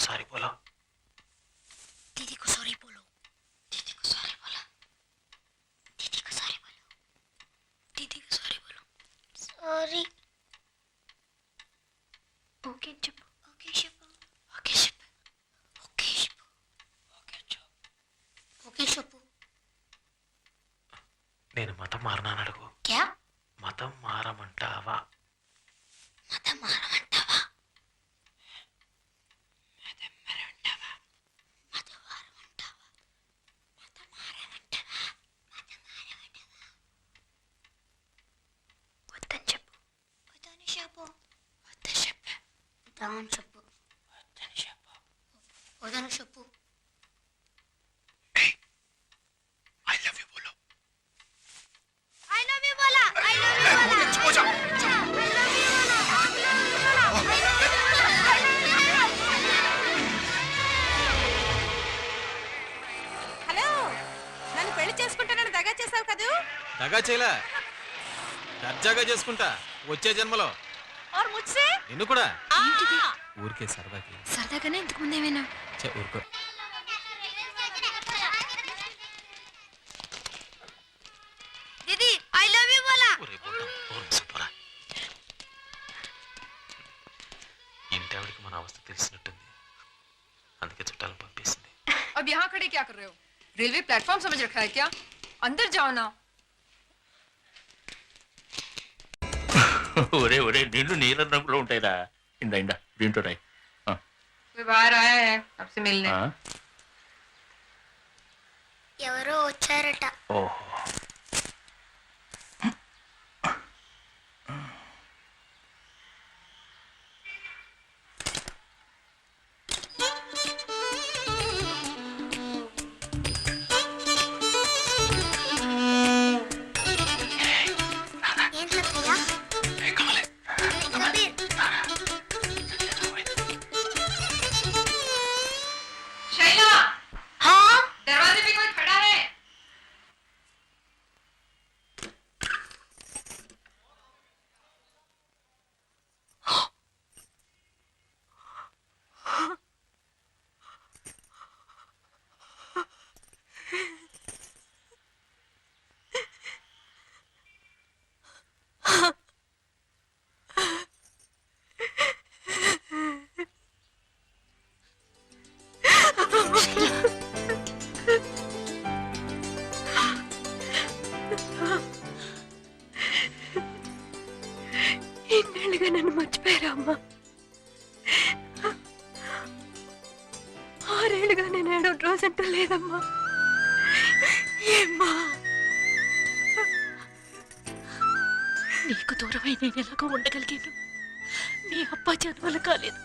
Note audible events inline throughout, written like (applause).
Sorry polo दीदी को sorry बोलो दीदी को सॉरी बोलो दीदी को सॉरी बोलो दीदी को सॉरी बोलो सॉरी ओके चुप okay ship okay ship okay ship okay चुप ओके शिप నేను మతం మారనాను అడుగు क्या మతం మారమంటావా వద్దని చెప్పు. వద్దని చెప్పు. వద్దని చెప్పు. ఐ లవ్ యూ పోలో ఐ లవ్ యూ బోలా. ఐ లవ్ యూ బోలా. హలో నన్ను పెళ్ళి చేసుకుంటానని దగా చేసావు కదూ? దగా చేయలే. దర్జాగా చేసుకుంటా. వచ్చే జన్మలో. और मुझसे నిన్ను కూడా ఏంటిది ఊరికే సరదాకి సరదాగానే ఇంతకు ముందు ఏమైనా చే ఊరుకో దీది ఐ లవ్ యూ బోలా ఒరే బుడ్డ ఓ సూపరా ఇంటి ఆవిడికి మన అవస్థ తెలిసినట్టుంది అందుకే చుట్టాలను పంపేసింది अब यहाँ खड़े क्या कर रहे हो रेलवे प्लेटफॉर्म समझ रखा है क्या अंदर जाओ ना ఒరే ఒరే నిన్ను నీలం రంగులో ఉంటాయిరా. ఇందా ఇండా దీంట్లో రాయ్. ఎవరో వచ్చారట. అమ్మా. ఆరేళ్ళుగా నేను ఏడో రోజు రోజంటూ లేదమ్మా. ఏమ్మా. నీకు దూరమై నేను ఎలాగో ఉండగలిగాను. మీ అబ్బా జన్మలు కాలేదు.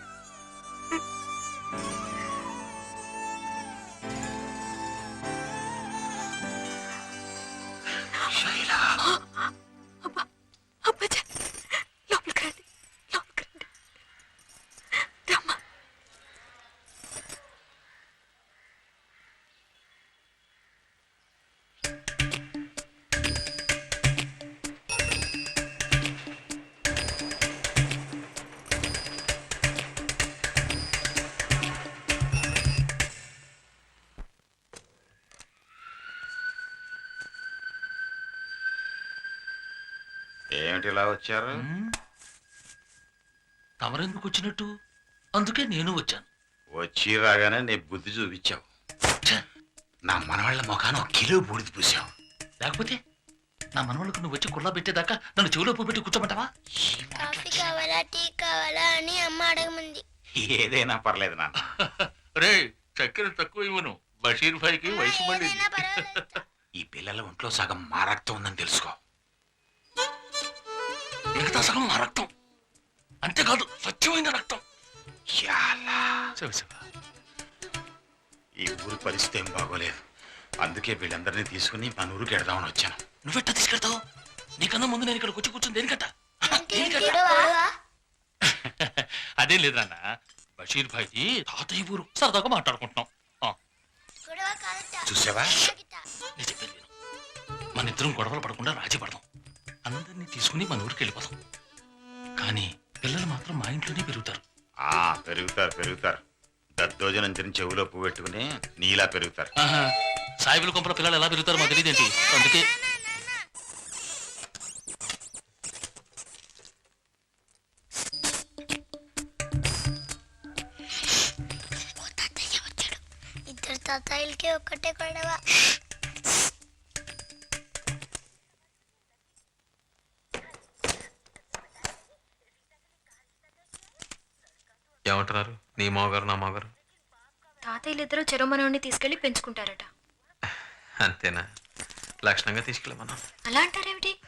ఏమిటి ఇలా వచ్చారు. తమరెందుకు వచ్చినట్టు? అందుకే నేను వచ్చాను. వచ్చి రాగానే నీ బుద్ధి చూపించావు. నా మనవాళ్ళ ముఖాన ఒక కిలో బూడిద పూసావు. లేకపోతే నా మనవళ్ళకు నువ్వు వచ్చి కుళ్ళ పెట్టేదాకా నన్ను చెవిలో పెట్టి కూర్చోమంటావా? కాఫీ కావాలా టీ కావాలా అని అమ్మ అడగమంది. ఏదైనా పర్లేదు నాన్న. (laughs) రే చక్కెర తక్కువ ఇవ్వను. బషీర్ భాయ్కి వయసు. ఈ పిల్లల ఒంట్లో సగం మా రక్తం ఉందని తెలుసుకో. మిగతా సగం నా రక్తం. అంతేకాదు స్వచ్ఛమైన రక్తం. యాలా. శివ శివ ఈ ఊరి పరిస్థితి ఏం బాగోలేదు. అందుకే వీళ్ళందరినీ తీసుకుని మన ఊరికి వెడదామని వచ్చాను. నువ్వెట్టా తీసుకెళ్తావు? నీకన్నా ముందు నేను ఇక్కడికి వచ్చి కూర్చుని దేనికట్ట? అదేం లేదు నాన్న. బషీర్ భాయ్ది తాతయ్య ఊరు. సరదాగా మాట్లాడుకుంటున్నాం. చూసావా. నేను చెప్పేది మన ఇద్దరం గొడవలు పడకుండా రాజీ పడదాం. అందరినీ తీసుకుని మన ఊరికి వెళ్ళిపోదాం కానీ పిల్లలు మాత్రం మా ఇంట్లోనే పెరుగుతారు. ఆ పెరుగుతారు పెరుగుతారు. దద్దోజనం తిని చెవిలో పువ్వు పెట్టుకుని నీలా పెరుగుతారు. ఆహా. సాయిబుల కొంపల పిల్లలు ఎలా పెరుగుతారో మాకు తెలియదేంటి? అందుకే. ఓ తాతయ్య వచ్చాడు. ఇద్దరు తాతయ్యలకి ఒక్కటే గొడవ. ఏమంటున్నారు? నీ మావగారు నా మావగారు? తాతయ్యలు ఇద్దరు చెరమనవుని తీసుకెళ్ళి పెంచుకుంటారట. అంతేనా? లక్షణంగా తీసుకెళ్ళమన్నా అలా అంటారేమిటి?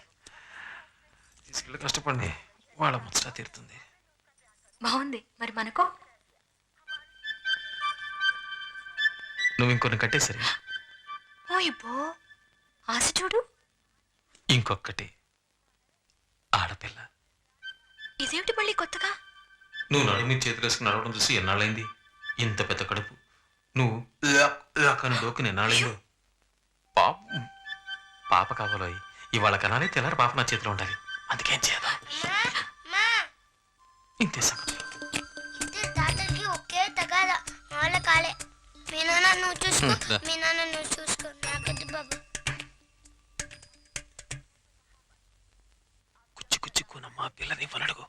తీసుకెళ్ళి కష్టపడి వాళ్ళ ముచ్చట తీరుతుంది. బాగుంది మరి మనకో? నువ్వు ఇంకొన్ని కట్టేసరి. ఓ ఇబ్బో. ఆశ చూడు. ఇంకొక్కటి ఆడపిల్ల. ఇదేమిటి మళ్ళీ కొత్తగా? నువ్వు నడు మీద చేతులు వేసుకుని నడవడం చూసి ఎన్నాళ్ళైంది? ఇంత పెద్ద కడుపు. నువ్వు లాకను డోకి ఎన్నాళ్ళైందో? పాప పాప కావాలో ఇవాళ కనాలే తెల్లారి పాప నా చేతిలో ఉండాలి. అందుకేం చేయదా ఇంతే సంగతి. మీ కుచ్చి కుచ్చి కూనమ్మా పిల్లని పనడుగు